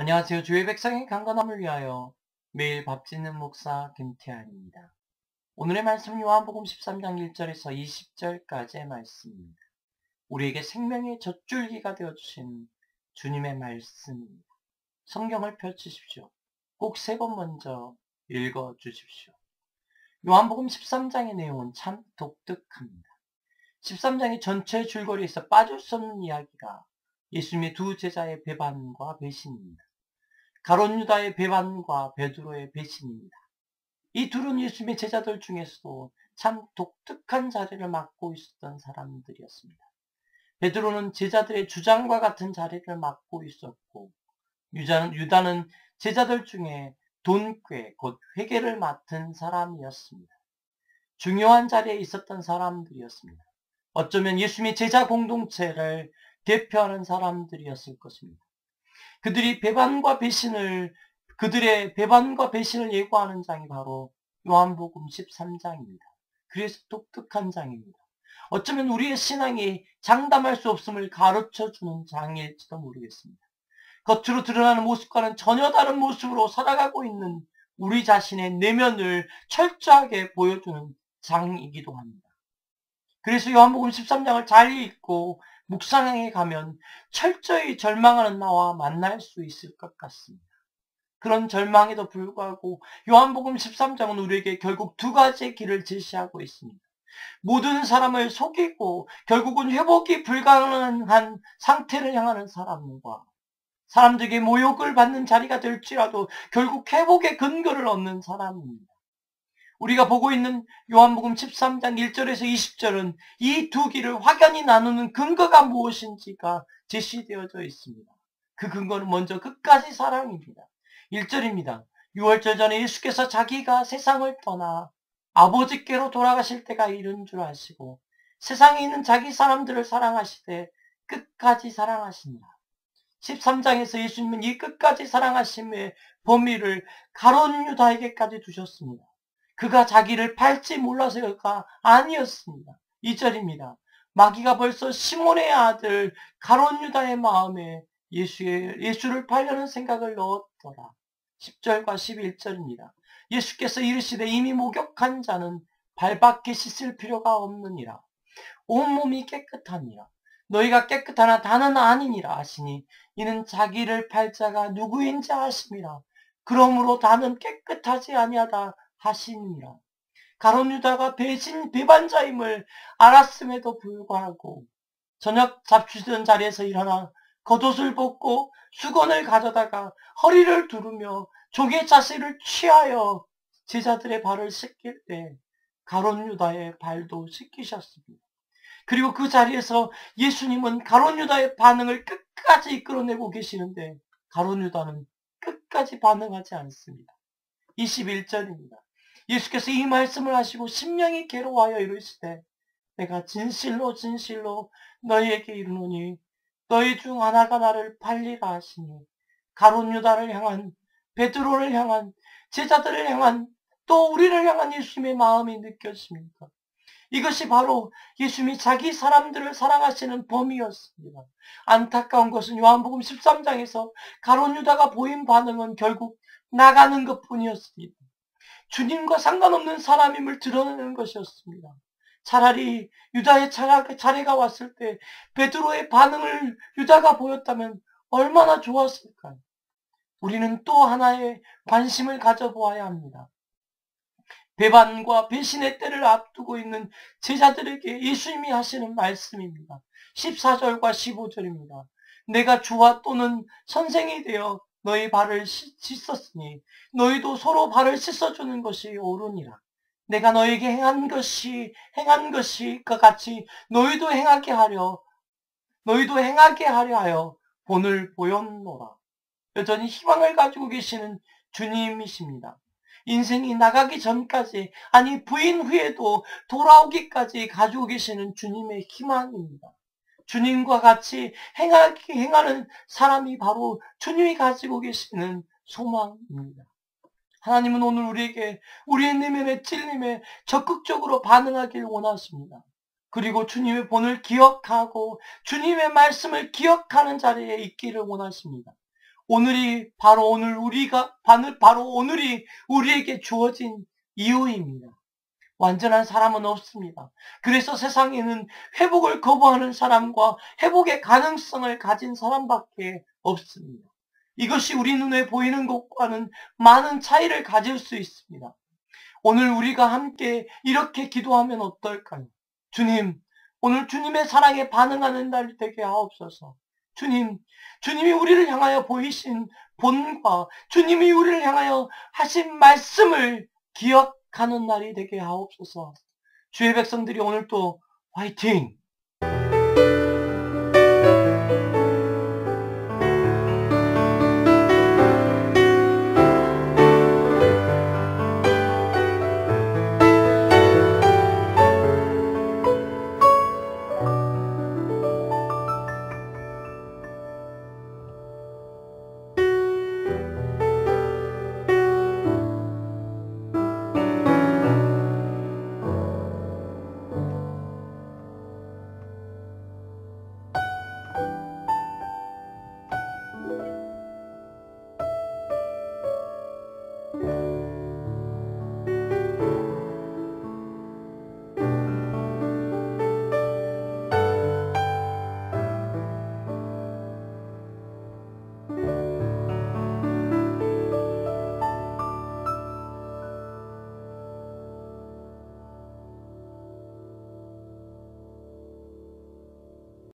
안녕하세요. 주의 백성의 강건함을 위하여 매일 밥 짓는 목사 김태환입니다. 오늘의 말씀 요한복음 13장 1절에서 20절까지의 말씀입니다. 우리에게 생명의 젖줄기가 되어주신 주님의 말씀입니다. 성경을 펼치십시오. 꼭 세 번 먼저 읽어주십시오. 요한복음 13장의 내용은 참 독특합니다. 13장의 전체 줄거리에서 빠질 수 없는 이야기가 예수님의 두 제자의 배반과 배신입니다. 가론 유다의 배반과 베드로의 배신입니다. 이 둘은 예수님의 제자들 중에서도 참 독특한 자리를 맡고 있었던 사람들이었습니다. 베드로는 제자들의 주장과 같은 자리를 맡고 있었고 유다는, 유다는 제자들 중에 돈꾀, 곧 회계를 맡은 사람이었습니다. 중요한 자리에 있었던 사람들이었습니다. 어쩌면 예수님의 제자 공동체를 대표하는 사람들이었을 것입니다. 그들이 배반과 배신을 그들의 배반과 배신을 예고하는 장이 바로 요한복음 13장입니다. 그래서 독특한 장입니다. 어쩌면 우리의 신앙이 장담할 수 없음을 가르쳐 주는 장일지도 모르겠습니다. 겉으로 드러나는 모습과는 전혀 다른 모습으로 살아가고 있는 우리 자신의 내면을 철저하게 보여주는 장이기도 합니다. 그래서 요한복음 13장을 잘 읽고 묵상에 가면 철저히 절망하는 나와 만날 수 있을 것 같습니다. 그런 절망에도 불구하고 요한복음 13장은 우리에게 결국 두 가지의 길을 제시하고 있습니다. 모든 사람을 속이고 결국은 회복이 불가능한 상태를 향하는 사람과 사람들에게 모욕을 받는 자리가 될지라도 결국 회복의 근거를 얻는 사람입니다. 우리가 보고 있는 요한복음 13장 1절에서 20절은 이 두 길을 확연히 나누는 근거가 무엇인지가 제시되어져 있습니다. 그 근거는 먼저 끝까지 사랑입니다. 1절입니다. 6월절 전에 예수께서 자기가 세상을 떠나 아버지께로 돌아가실 때가 이른 줄 아시고 세상에 있는 자기 사람들을 사랑하시되 끝까지 사랑하신다. 13장에서 예수님은 이 끝까지 사랑하심의 범위를 가론 유다에게까지 두셨습니다. 그가 자기를 팔지 몰라서가 아니었습니다. 2절입니다. 마귀가 벌써 시몬의 아들 가론 유다의 마음에 예수의, 예수를 팔려는 생각을 넣었더라. 10절과 11절입니다. 예수께서 이르시되 이미 목욕한 자는 발밖에 씻을 필요가 없느니라. 온몸이 깨끗하니라. 너희가 깨끗하나 다는 아니니라 하시니 이는 자기를 팔 자가 누구인지 아심이라. 그러므로 다는 깨끗하지 아니하다 하시니라. 가론 유다가 배신 배반자임을 알았음에도 불구하고 저녁 잡수던 자리에서 일어나 겉옷을 벗고 수건을 가져다가 허리를 두르며 조개 자세를 취하여 제자들의 발을 씻길 때 가론 유다의 발도 씻기셨습니다. 그리고 그 자리에서 예수님은 가론 유다의 반응을 끝까지 이끌어내고 계시는데 가론 유다는 끝까지 반응하지 않습니다. 21절입니다. 예수께서 이 말씀을 하시고 심령이 괴로워하여 이르시되 내가 진실로 진실로 너희에게 이르노니 너희 중 하나가 나를 팔리라 하시니 가론 유다를 향한 베드로를 향한 제자들을 향한 또 우리를 향한 예수님의 마음이 느껴집니다. 이것이 바로 예수님이 자기 사람들을 사랑하시는 범위였습니다. 안타까운 것은 요한복음 13장에서 가론 유다가 보인 반응은 결국 나가는 것 뿐이었습니다. 주님과 상관없는 사람임을 드러내는 것이었습니다. 차라리 유다의 차례가 왔을 때 베드로의 반응을 유다가 보였다면 얼마나 좋았을까요? 우리는 또 하나의 관심을 가져보아야 합니다. 배반과 배신의 때를 앞두고 있는 제자들에게 예수님이 하시는 말씀입니다. 14절과 15절입니다. 내가 주와 또는 선생이 되어 너희 발을 씻었으니 너희도 서로 발을 씻어주는 것이 옳으니라. 내가 너에게 행한 것이 행한 것이 그 같이 너희도 행하게 하려 너희도 행하게 하려 하여 본을 보였노라. 여전히 희망을 가지고 계시는 주님이십니다. 인생이 나가기 전까지 아니 부인 후에도 돌아오기까지 가지고 계시는 주님의 희망입니다. 주님과 같이 행하기, 행하는 사람이 바로 주님이 가지고 계시는 소망입니다. 하나님은 오늘 우리에게 우리의 내면의 찔림에 적극적으로 반응하길 원하십니다. 그리고 주님의 본을 기억하고 주님의 말씀을 기억하는 자리에 있기를 원하십니다. 오늘이 바로 오늘 우리가 바로 오늘이 우리에게 주어진 이유입니다. 완전한 사람은 없습니다. 그래서 세상에는 회복을 거부하는 사람과 회복의 가능성을 가진 사람밖에 없습니다. 이것이 우리 눈에 보이는 것과는 많은 차이를 가질 수 있습니다. 오늘 우리가 함께 이렇게 기도하면 어떨까요? 주님, 오늘 주님의 사랑에 반응하는 날 되게 하옵소서. 주님, 주님이 우리를 향하여 보이신 본과 주님이 우리를 향하여 하신 말씀을 기억 하는 날이 되게 하옵소서. 주의 백성들이 오늘 또 화이팅!